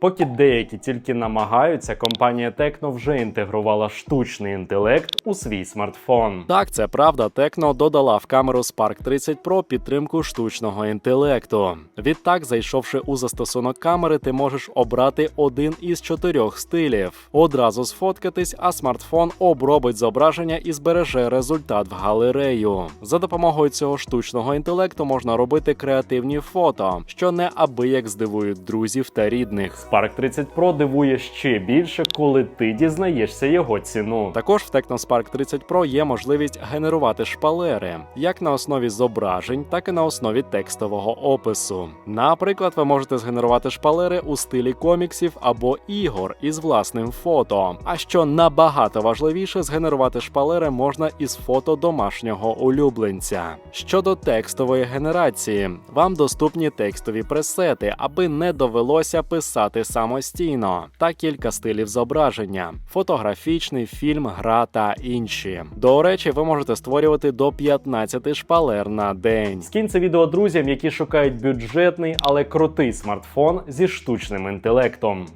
Поки деякі тільки намагаються, компанія Tecno вже інтегрувала штучний інтелект у свій смартфон. Так, це правда. Tecno додала в камеру Spark 30 Pro підтримку штучного інтелекту. Відтак, зайшовши у застосунок камери, ти можеш обрати один із чотирьох стилів. Одразу сфоткатись, а смартфон обробить зображення і збереже результат в галерею. За допомогою цього штучного інтелекту можна робити креативні фото, що неабияк здивують друзів та рідних. Spark 30 Pro дивує ще більше, коли ти дізнаєшся його ціну. Також в Tecno Spark 30 Pro є можливість генерувати шпалери як на основі зображень, так і на основі текстового опису. Наприклад, ви можете згенерувати шпалери у стилі коміксів або ігор із власним фото. А що набагато важливіше, згенерувати шпалери можна із фото домашнього улюбленця. Щодо текстової генерації, вам доступні текстові пресети, аби не довелося писати самостійно, та кілька стилів зображення: фотографічний, фільм, гра та інші. До речі, ви можете створювати до 15 шпалер на день. Скінь це відео друзям, які шукають бюджетний, але крутий смартфон зі штучним інтелектом.